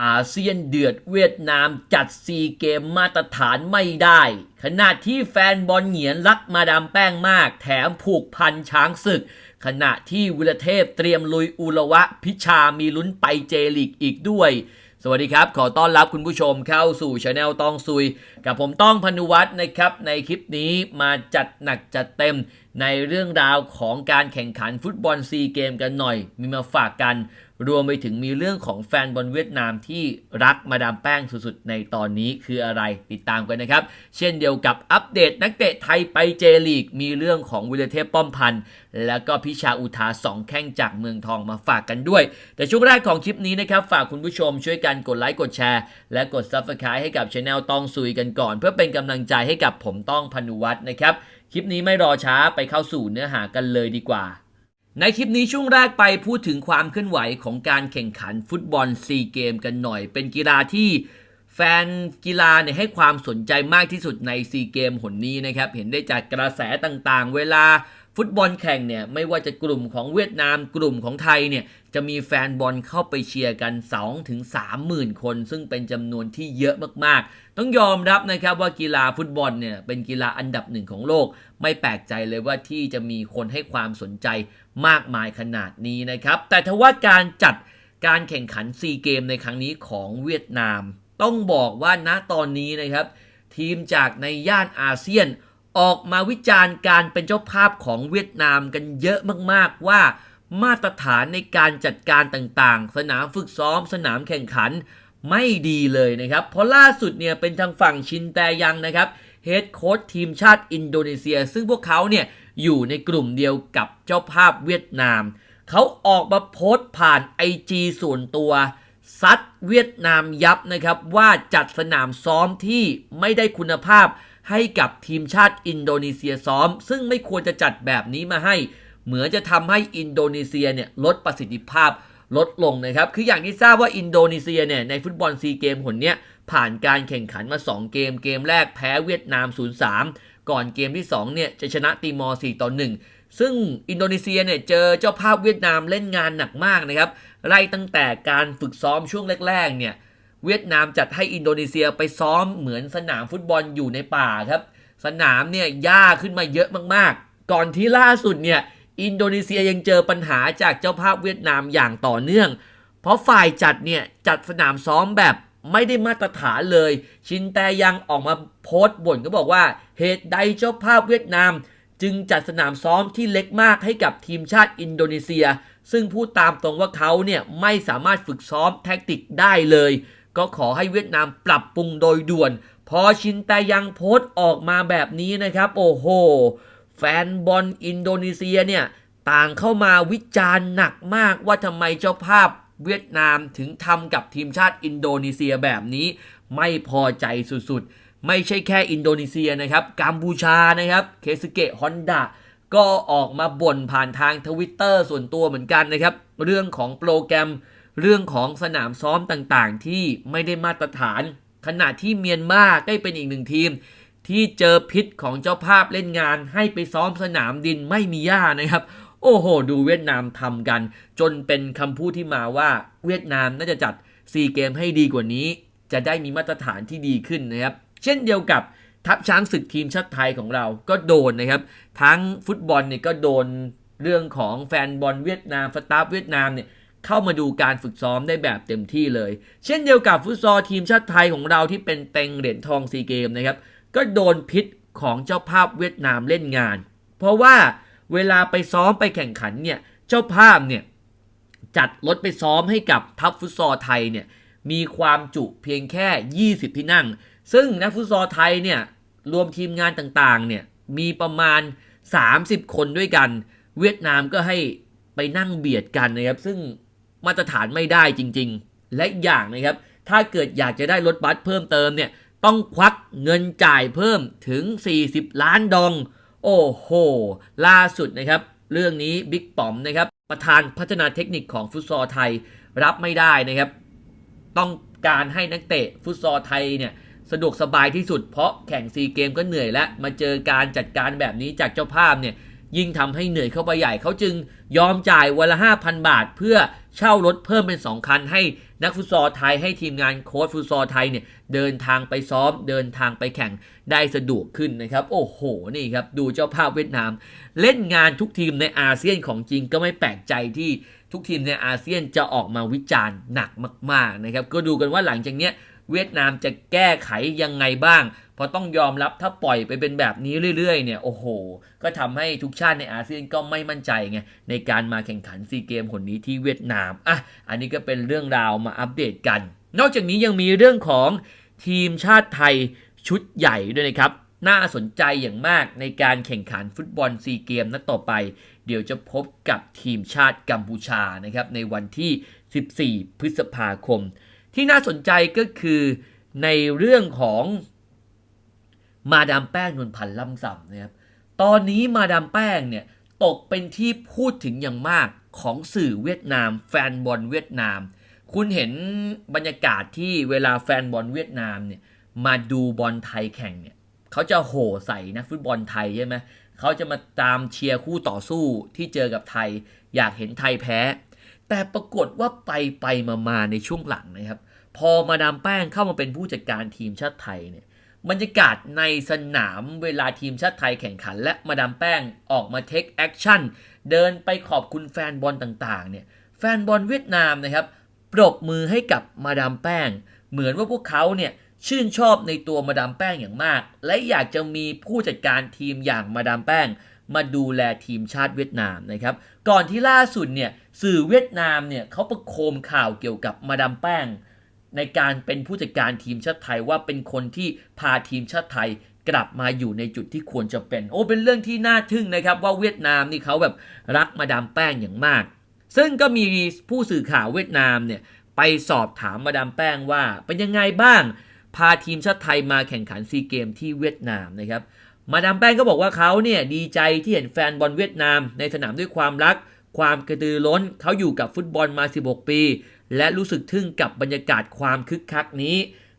อาเซียนเดือดเวียดนามจัดซีเกมมาตรฐานไม่ได้ ขณะที่แฟนบอลเหงียนรักมาดามแป้งมาก แถมผูกพันช้างศึก ขณะที่วิลเทพเตรียมลุยอุระวะพิชามีลุ้นไปเจลีกอีกด้วย สวัสดีครับ ขอต้อนรับคุณผู้ชมเข้าสู่ช anel ต้องซุย กับผมต้องพนุวัฒน์นะครับในคลิปนี้มาจัดหนักจัดเต็มในเรื่องราวของการแข่งขันฟุตบอลซีเกมกันหน่อย มีมาฝากกัน รวมไปถึงมีเรื่องของแฟนบอลเวียดนามที่รักมาดามแป้งสุดๆ ในตอนนี้คืออะไรติดตามกันนะครับ เช่นเดียวกับอัปเดตนักเตะไทยไปเจลีก มีเรื่องของวิลเทพป้อมพันธ์แล้วก็พิชาอุทาสองแข้งจากเมืองทองมาฝากกันด้วย แต่ช่วงแรกของคลิปนี้นะครับฝากคุณผู้ชมช่วยกันกดไลค์กดแชร์ และกด Subscribe ให้กับช anel ต้องซุยกันก่อน เพื่อเป็นกำลังใจให้กับผมต้องพนุวัฒน์นะครับ คลิปนี้ไม่รอช้าไปเข้าสู่เนื้อหากันเลยดีกว่า ในคลิปนี้ช่วงแรกไปพูดถึงความเคลื่อนไหวของการแข่งขันฟุตบอลซีเกมกันหน่อย เป็นกีฬาที่แฟนกีฬาเนี่ยให้ความสนใจมากที่สุดในซีเกมหนนี้นะครับ เห็นได้จากกระแสต่างๆ เวลา ฟุตบอลแข่งเนี่ยไม่ว่าจะกลุ่มของเวียดนามกลุ่มของไทยเนี่ยจะมีแฟนบอลเข้าไปเชียร์กัน 2-3ถึง3หมื่นคน ซึ่งเป็นจำนวนที่เยอะมากๆ ต้องยอมรับนะครับว่ากีฬาฟุตบอลเนี่ยเป็นกีฬาอันดับหนึ่งของโลก ไม่แปลกใจเลยว่าที่จะมีคนให้ความสนใจมากมายขนาดนี้นะครับ แต่ทว่าการจัดการแข่งขันซีเกมในครั้งนี้ของเวียดนาม ต้องบอกว่าณตอนนี้นะครับ ทีมจากในย่านอาเซียน ออกมาวิจารณ์การเป็นเจ้าภาพของเวียดนามกันเยอะมากๆว่า มาตรฐานในการจัดการต่างๆ สนามฝึกซ้อมสนามแข่งขันไม่ดีเลยนะครับ เพราะล่าสุดเนี่ยเป็นทางฝั่งชินแตยังนะครับเฮดโค้ชทีมชาติอินโดนีเซีย ซึ่งพวกเขาเนี่ยอยู่ในกลุ่มเดียวกับเจ้าภาพเวียดนาม เขาออกมาโพสต์ผ่าน IG ส่วนตัว ซัดเวียดนามยับนะครับว่าจัดสนามซ้อมที่ไม่ได้คุณภาพ ให้กับทีมชาติอินโดนีเซียซ้อม ซึ่งไม่ควรจะจัดแบบนี้มาให้ เหมือนจะทำให้อินโดนีเซียเนี่ยลดประสิทธิภาพลดลงนะครับ คืออย่างที่ทราบว่าอินโดนีเซียเนี่ยในฟุตบอลซีเกมหนเนี้ยผ่านการแข่งขันมา 2 เกม เกมแรกแพ้เวียดนาม 0-3 ก่อนเกมที่2เนี่ยจะชนะตีมอร์ 4 ต่อ 1 ซึ่งอินโดนีเซียเนี่ยเจอเจ้าภาพเวียดนามเล่นงานหนักมากนะครับ ไล่ตั้งแต่การฝึกซ้อมช่วงแรกๆเนี่ย เวียดนามจัดให้อินโดนีเซียไปซ้อมเหมือนสนามฟุตบอลอยู่ในป่าครับ สนามเนี่ยหญ้าขึ้นมาเยอะมากๆ ก่อนที่ล่าสุดเนี่ยอินโดนีเซียยังเจอปัญหาจากเจ้าภาพเวียดนามอย่างต่อเนื่อง เพราะฝ่ายจัดเนี่ยจัดสนามซ้อมแบบไม่ได้มาตรฐานเลย ชินแต่ยังออกมาโพสต์บ่นก็บอกว่า เหตุใดเจ้าภาพเวียดนาม จึงจัดสนามซ้อมที่เล็กมากให้กับทีมชาติอินโดนีเซีย ซึ่งพูดตามตรงว่าเขาเนี่ยไม่สามารถฝึกซ้อมแท็กติกได้เลย ก็ขอให้เวียดนามปรับปรุงโดยด่วน พอชินแตยังโพสต์ออกมาแบบนี้นะครับ โอ้โห แฟนบอลอินโดนีเซียเนี่ยต่างเข้ามาวิจารณ์หนักมากว่าทำไมเจ้าภาพเวียดนามถึงทำกับทีมชาติอินโดนีเซียแบบนี้ ไม่พอใจสุดๆ ไม่ใช่แค่อินโดนีเซียนะครับกัมพูชานะครับเคสเกะฮอนดาก็ออกมาบ่นผ่านทางทวิตเตอร์ส่วนตัวเหมือนกันนะครับ เรื่องของโปรแกรม เรื่องของสนามซ้อมต่างๆ ที่ไม่ได้มาตรฐาน ขณะที่เมียนมาได้เป็นอีกหนึ่งทีม ที่เจอพิษของเจ้าภาพเล่นงาน ให้ไปซ้อมสนามดินไม่มีหญ้านะครับ โอ้โห ดูเวียดนามทำกัน จนเป็นคำพูดที่มาว่าเวียดนามน่าจะจัดซีเกมให้ดีกว่านี้ จะได้มีมาตรฐานที่ดีขึ้นนะครับ เช่นเดียวกับทัพช้างศึกทีมชาติไทยของเราก็โดนนะครับ ทั้งฟุตบอลเนี่ยก็โดนเรื่องของแฟนบอลเวียดนามสตาฟเวียดนามเนี่ย เข้ามาดูการฝึกซ้อมได้แบบเต็มที่เลย เช่นเดียวกับฟุตซอลทีมชาติไทยของเราที่เป็นเต็งเหรียญทองซีเกมนะครับ ก็โดนพิษของเจ้าภาพเวียดนามเล่นงาน เพราะว่าเวลาไปซ้อมไปแข่งขันเนี่ย เจ้าภาพเนี่ยจัดรถไปซ้อมให้กับทัพฟุตซอลไทยเนี่ยมีความจุเพียงแค่ 20 ที่นั่ง ซึ่งนักฟุตซอลไทยเนี่ยรวมทีมงานต่างๆเนี่ยมีประมาณ 30 คนด้วยกัน เวียดนามก็ให้ไปนั่งเบียดกันนะครับ ซึ่ง มาตรฐานไม่ได้จริง ๆ และอย่างนะครับ ถ้าเกิดอยากจะได้รถบัสเพิ่มเติมเนี่ยต้องควักเงินจ่ายเพิ่มถึง 40 ล้านดอง โอ้โห ล่าสุดนะครับ เรื่องนี้บิ๊กป๋อมนะครับ ประธานพัฒนาเทคนิคของฟุตซอลไทยรับไม่ได้นะครับ ต้องการให้นักเตะฟุตซอลไทยเนี่ยสะดวกสบายที่สุดเพราะแข่งซีเกมก็เหนื่อยแล้ว มาเจอการจัดการแบบนี้จากเจ้าภาพเนี่ย ยิ่งทำให้เหนื่อยเข้าไปใหญ่เขาจึงยอมจ่ายวันละ 5,000 บาท เพื่อเช่ารถเพิ่มเป็น 2 คัน ให้นักฟุตซอลไทยให้ทีมงานโค้ชฟุตซอลไทยเนี่ยเดินทางไปซ้อม เดินทางไปแข่งได้สะดวกขึ้นนะครับ โอ้โห นี่ครับ ดูเจ้าภาพเวียดนาม เล่นงานทุกทีมในอาเซียนของจริงก็ไม่แปลกใจที่ทุกทีมในอาเซียนจะออกมาวิจารณ์หนักมาก ๆนะครับ ก็ดูกันว่าหลังจากเนี้ย เวียดนามจะแก้ไขยังไงบ้าง เพราะต้องยอมรับถ้าปล่อยไปเป็นแบบนี้เรื่อยๆเนี่ยโอ้โห ก็ทำให้ทุกชาติในอาเซียนก็ไม่มั่นใจไงในการมาแข่งขันซีเกมคนนี้ที่เวียดนามอะอันนี้ก็เป็นเรื่องราวมาอัปเดตกัน นอกจากนี้ยังมีเรื่องของทีมชาติไทยชุดใหญ่ด้วยนะครับน่าสนใจอย่างมากในการแข่งขันฟุตบอลซีเกมนัดต่อไป เดี๋ยวจะพบกับทีมชาติกัมพูชานะครับในวันที่ 14 พฤษภาคม ที่น่าสนใจก็คือในเรื่องของมาดามแป้งนวลพันธ์ล่ำซำนะครับ ตอนนี้มาดามแป้งเนี่ยตกเป็นที่พูดถึงอย่างมากของสื่อเวียดนาม แฟนบอลเวียดนาม คุณเห็นบรรยากาศที่เวลาแฟนบอลเวียดนามเนี่ยมาดูบอลไทยแข่งเนี่ยเขาจะโห่ใส่นักฟุตบอลไทยใช่ไหมเขาจะมาตามเชียร์คู่ต่อสู้ที่เจอกับไทย อยากเห็นไทยแพ้ แต่ปรากฏว่าไปไปมามาในช่วงหลังนะครับ พอมาดามแป้งเข้ามาเป็นผู้จัดการทีมชาติไทยเนี่ยบรรยากาศในสนามเวลาทีมชาติไทยแข่งขัน และมาดามแป้งออกมาเทคแอคชั่นเดินไปขอบคุณแฟนบอลต่างๆเนี่ยแฟนบอลเวียดนามนะครับปรบมือให้กับมาดามแป้ง เหมือนว่าพวกเขาเนี่ยชื่นชอบในตัวมาดามแป้งอย่างมาก และอยากจะมีผู้จัดการทีมอย่างมาดามแป้ง มาดูแลทีมชาติเวียดนามนะครับ ก่อนที่ล่าสุดเนี่ย สื่อเวียดนามเนี่ยเขาประโคมข่าวเกี่ยวกับมาดามแป้ง ในการเป็นผู้จัดการทีมชาติไทยว่าเป็นคนที่พาทีมชาติไทยกลับมาอยู่ในจุดที่ควรจะเป็น โอ้เป็นเรื่องที่น่าทึ่งนะครับ ว่าเวียดนามนี่เขาแบบรักมาดามแป้งอย่างมาก ซึ่งก็มีผู้สื่อข่าวเวียดนามเนี่ยไปสอบถามมาดามแป้งว่าเป็นยังไงบ้าง พาทีมชาติไทยมาแข่งขันซีเกมที่เวียดนามนะครับ มาดามแป้งก็บอกว่าเขาเนี่ยดีใจที่เห็นแฟนบอลเวียดนาม ในสนามด้วยความรัก ความกระตือร้นเขาอยู่กับฟุตบอลมา 16 ปี และรู้สึกทึ่งกับบรรยากาศความคึกคักนี้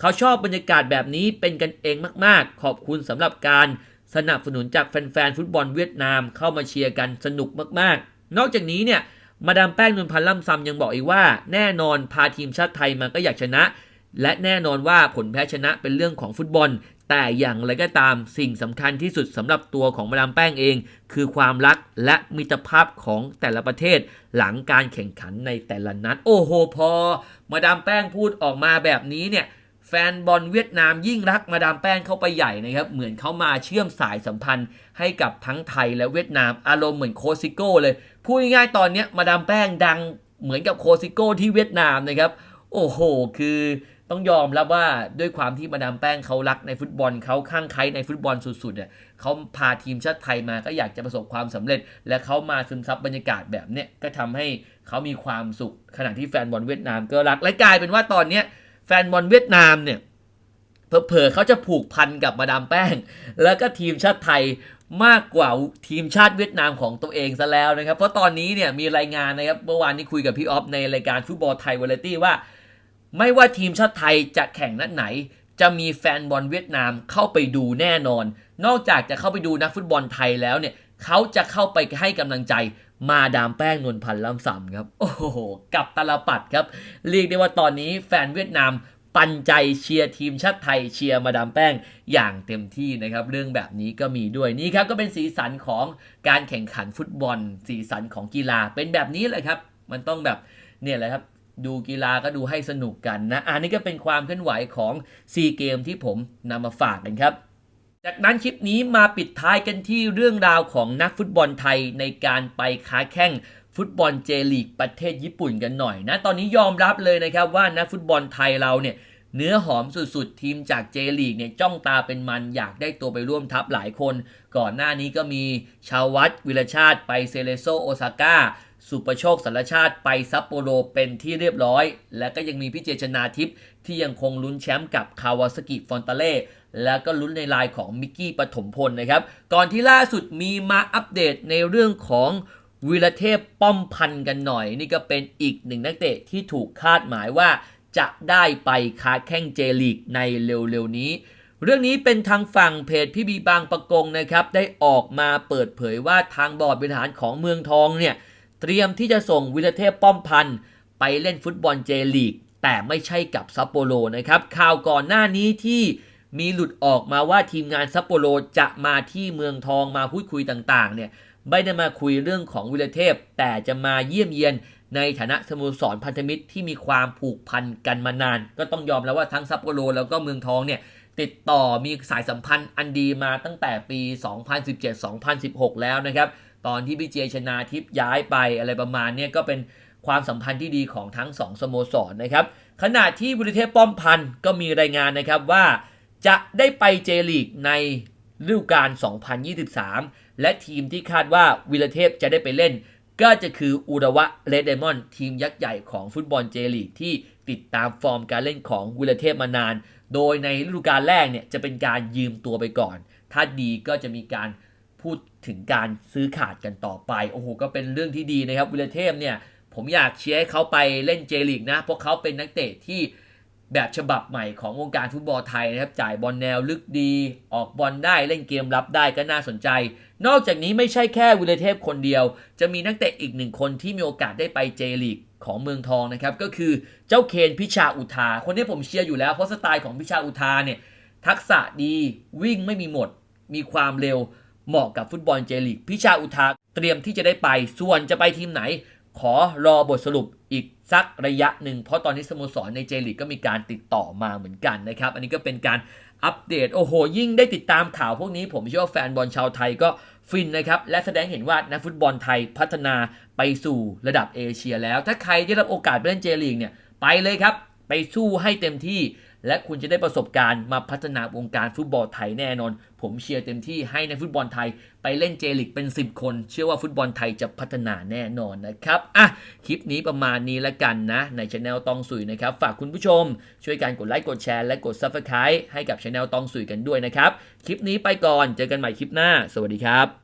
เขาชอบบรรยากาศแบบนี้เป็นกันเองมาก ๆ ขอบคุณสำหรับการสนับสนุนจากแฟน ๆ ฟุตบอลเวียดนามเข้ามาเชียร์กันสนุกมาก ๆ นอกจากนี้เนี่ยมาดามแป้งนวลพันธ์ล่ำซำยังบอกอีกว่า แน่นอนพาทีมชาติไทยมาก็อยากชนะ และแน่นอนว่าผลแพ้ชนะเป็นเรื่องของฟุตบอล แต่อย่างไรก็ตามสิ่งสำคัญที่สุดสำหรับตัวของมาดามแป้งเอง คือความรักและมิตรภาพของแต่ละประเทศ หลังการแข่งขันในแต่ละนัด โอ้โหพอ มาดามแป้งพูดออกมาแบบนี้เนี่ยแฟนบอลเวียดนามยิ่งรักมาดามแป้งเข้าไปใหญ่นะครับ เหมือนเขามาเชื่อมสายสัมพันธ์ให้กับทั้งไทยและเวียดนามอารมณ์เหมือนโคซิโก้เลยพูดง่ายๆตอนนี้มาดามแป้งดังเหมือนกับโคซิโก้ที่เวียดนามนะครับ โอ้โห คือ ต้องยอมรับว่าด้วยความที่มาดามแป้งเขารักในฟุตบอลเขาข้างใครในฟุตบอลสุดๆเนี่ยเขาพาทีมชาติไทยมาก็อยากจะประสบความสำเร็จ และเขามาซึมซับบรรยากาศแบบเนี้ยก็ทำให้เขามีความสุข ขณะที่แฟนบอลเวียดนามก็รักและกลายเป็นว่าตอนเนี้ยแฟนบอลเวียดนามเนี่ยเผลอๆเขาจะผูกพันกับมาดามแป้ง แล้วก็ทีมชาติไทยมากกว่าทีมชาติเวียดนามของตัวเองซะแล้วนะครับ เพราะตอนนี้เนี่ยมีรายงานนะครับเมื่อวานนี้คุยกับพี่ออฟในรายการฟุตบอลไทยวาไรตี้ว่า ไม่ว่าทีมชาติไทยจะแข่งนัดไหน จะมีแฟนบอลเวียดนามเข้าไปดูแน่นอน นอกจากจะเข้าไปดูนักฟุตบอลไทยแล้วเนี่ยเขาจะเข้าไปให้กำลังใจมาดามแป้งนวลพันธ์ล่ำซำครับ โอ้โห กับตลปัดครับ เรียกได้ว่าตอนนี้แฟนเวียดนามปันใจเชียร์ทีมชาติไทยเชียร์มาดามแป้งอย่างเต็มที่นะครับ เรื่องแบบนี้ก็มีด้วยนี่ครับ ก็เป็นสีสันของการแข่งขันฟุตบอล สีสันของกีฬาเป็นแบบนี้เลยครับ มันต้องแบบเนี่ยแหละครับ ดูกีฬาก็ดูให้สนุกกันนะ อันนี้ก็เป็นความเคลื่อนไหวของซีเกมที่ผมนำมาฝากกันครับ จากนั้นคลิปนี้มาปิดท้ายกันที่เรื่องราวของนักฟุตบอลไทยในการไปค้าแข่งฟุตบอลเจลีกประเทศญี่ปุ่นกันหน่อยนะ ตอนนี้ยอมรับเลยนะครับว่านักฟุตบอลไทยเราเนี่ยเนื้อหอมสุดๆ ทีมจากเจลีกเนี่ยจ้องตาเป็นมันอยากได้ตัวไปร่วมทัพหลายคน ก่อนหน้านี้ก็มีชาววัดวิรชาติไปเซเลโซโอซาก้า สุประโชคสารชาติไปซัปโปโรเป็นที่เรียบร้อย และก็ยังมีพี่เจชนาทิพย์ที่ยังคงลุ้นแชมป์กับคาวาสกิฟอนตาเล่แล้วก็ลุ้นในลายของมิกกี้ปฐมพลนะครับ ก่อนที่ล่าสุดมีมาอัปเดตในเรื่องของวีรเทพป้อมพันกันหน่อย นี่ก็เป็นอีกหนึ่งนักเตะที่ถูกคาดหมายว่าจะได้ไปค้าแข้งเจลีกในเร็วๆนี้ เรื่องนี้เป็นทางฝั่งเพจพี่บีบางประกงนะครับ ได้ออกมาเปิดเผยว่าทางบอร์ดบริหารของเมืองทองเนี่ย ตรียมที่จะส่งวิรเทพป้อมพันธ์ไปเล่นฟุตบอลเจลีก แต่ไม่ใช่กับซัปโปโรนะครับ ข่าวก่อนหน้านี้ที่มีหลุดออกมาว่าทีมงานซัปโปโรจะมาที่เมืองทองมาพูดคุยต่างๆ เนี่ยไม่ได้มาคุยเรื่องของวิรเทพ แต่จะมาเยี่ยมเยียนในฐานะสโมสรพันธมิตรที่มีความผูกพันกันมานาน ก็ต้องยอมแล้วว่าทั้งซัปโปโรแล้วก็เมืองทองเนี่ยติดต่อมีสายสัมพันธ์อันดีมาตั้งแต่ปี 2017-2016 แล้วนะครับ ตอนที่พี่เจชนาทิพย์ย้ายไปอะไรประมาณเนี้ก็เป็นความสัมพันธ์ที่ดีของทั้งสองสโมสรนะครับ ขณะที่บุริเทพป้อมพันธ์ก็มีรายงานนะครับว่า จะได้ไปเจลีกในฤดูกาล 2023 และทีมที่คาดว่าวิรเทพจะได้ไปเล่น ก็จะคืออุระวะเรดเดมอนทีมยักษ์ใหญ่ของฟุตบอลเจลีกที่ติดตามฟอร์มการเล่นของวิรเทพมานาน โดยในฤดูกาลแรกเนี่ยจะเป็นการยืมตัวไปก่อน ถ้าดีก็จะมีการ พูดถึงการซื้อขาดกันต่อไป โอ้โห ก็เป็นเรื่องที่ดีนะครับวิรเทพเนี่ยผมอยากเชียร์ให้เขาไปเล่นเจลีกนะ เพราะเขาเป็นนักเตะที่แบบฉบับใหม่ของวงการฟุตบอลไทยนะครับ จ่ายบอลแนวลึกดี ออกบอลได้เล่นเกมรับได้ก็น่าสนใจ นอกจากนี้ไม่ใช่แค่วิรเทพคนเดียว จะมีนักเตะอีกหนึ่งคนที่มีโอกาสได้ไปเจลีกของเมืองทองนะครับ ก็คือเจ้าเคนพิชาอุทา คนนี้ผมเชียร์อยู่แล้วเพราะสไตล์ของพิชาอุทาเนี่ยทักษะดีวิ่งไม่มีหมด มีความเร็ว เหมาะกับฟุตบอลเจลีกพิชาอุทาเตรียมที่จะได้ไป ส่วนจะไปทีมไหน ขอรอบทสรุปอีกสักระยะหนึ่ง เพราะตอนนี้สโมสรในเจลีกก็มีการติดต่อมาเหมือนกันนะครับ อันนี้ก็เป็นการอัปเดต โอ้โห ยิ่งได้ติดตามข่าวพวกนี้ ผมเชื่อว่าแฟนบอลชาวไทยก็ฟินนะครับ และแสดงเห็นว่านักฟุตบอลไทยพัฒนาไปสู่ระดับเอเชียแล้ว ถ้าใครได้รับโอกาสไปเล่นเจลีกเนี่ยไปเลยครับ ไปสู้ให้เต็มที่ และคุณจะได้ประสบการณ์มาพัฒนาวงการฟุตบอลไทยแน่นอน ผมเชียร์เต็มที่ให้ในฟุตบอลไทย ไปเล่นเจลิกเป็น 10 คน เชื่อว่าฟุตบอลไทยจะพัฒนาแน่นอนนะครับอะคลิปนี้ประมาณนี้ละกันนะ ในช anel ตองสุยนะครับ ฝากคุณผู้ชม ช่วยกันกดไลค์กดแชร์และกด Subscribe ให้กับช anel ตองสุยกันด้วยนะครับคลิปนี้ไปก่อนเจอกันใหม่คลิปหน้า สวัสดีครับ